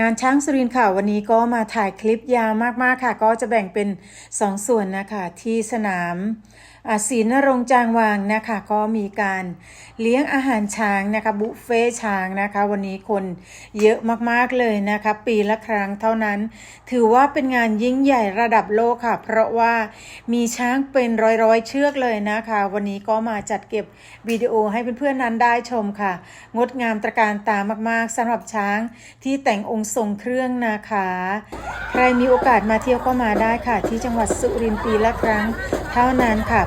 งานช้างสุรินทร์ค่ะวันนี้ก็มาถ่ายคลิปยาวมากๆค่ะ ก็จะแบ่งเป็น2ส่วนนะคะ ที่สนามศรีนรงจางวางนะคะ ก็มีการเลี้ยงอาหารช้างนะคะ บุฟเฟ่ช้างนะคะ วันนี้คนเยอะมากๆเลยนะคะ ปีละครั้งเท่านั้น ถือว่าเป็นงานยิ่งใหญ่ระดับโลกค่ะ เพราะว่ามีช้างเป็นร้อยๆเชือกเลยนะคะ วันนี้ก็มาจัดเก็บวิดีโอให้เพื่อนๆนั้นได้ชมค่ะ งดงามตระการตามากๆสำหรับช้างที่แต่งองค์ทรงเครื่องนะคะ ใครมีโอกาสมาเที่ยวก็มาได้ค่ะ ที่จังหวัดสุรินทร์ปีละครั้งเท่านั้นค่ะ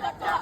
อื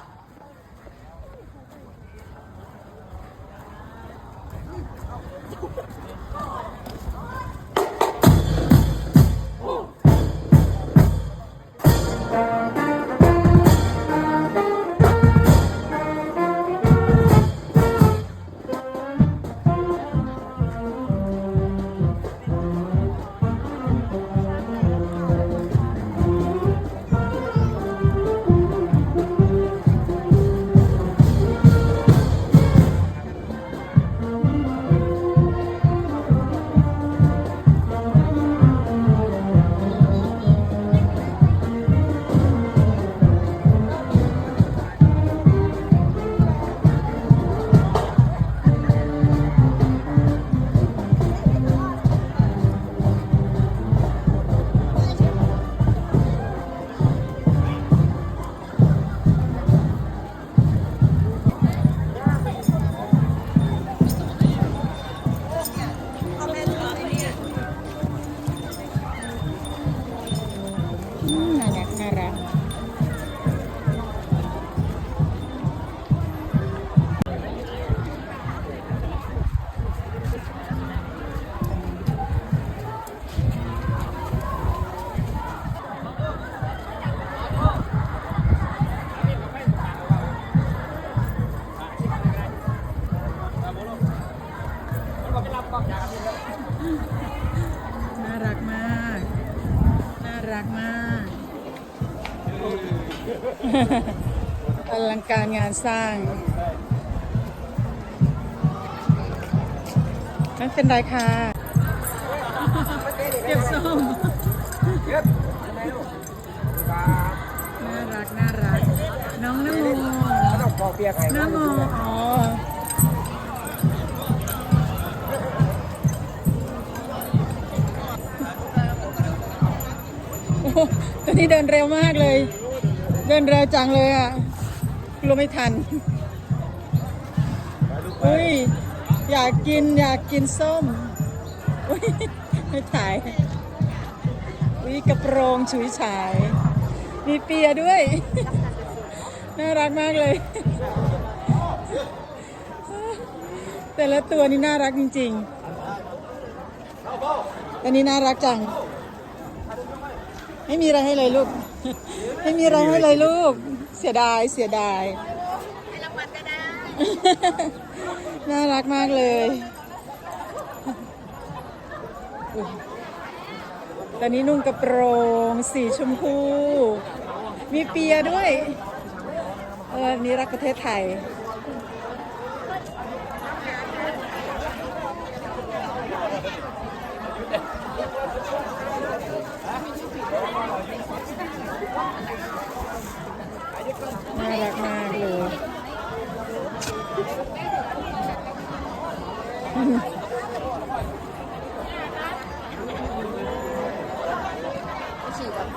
อลังการงานสร้างไม่เป็นไรค่ะเก็บส้มน่ารัก น่ารัก น้องนโมบอกเปียกไงโมอ๋อ ตัวนี้เดินเร็วมากเลย เดินเร็วจังเลยอะกลัวไม่ทันอุ้ยอยากกินอยากกินส้มอุ้ยไม่ถ่ายอุ้ยกระโปรงฉุยฉาย มีเปียด้วย น่ารักมากเลย แต่ละตัวนี่น่ารักจริงๆตัวนี้น่ารักจัง ไม่มีอะไรให้เลยลูก ไม่มีอะไรให้เลยลูก เสียดายเสียดายให้รางวัลก็ได้ น่ารักมากเลยอุ๊ยตอนนี้นุ่งกระโปรงสีชมพู มีเปียด้วย เออ นี่รักประเทศไทย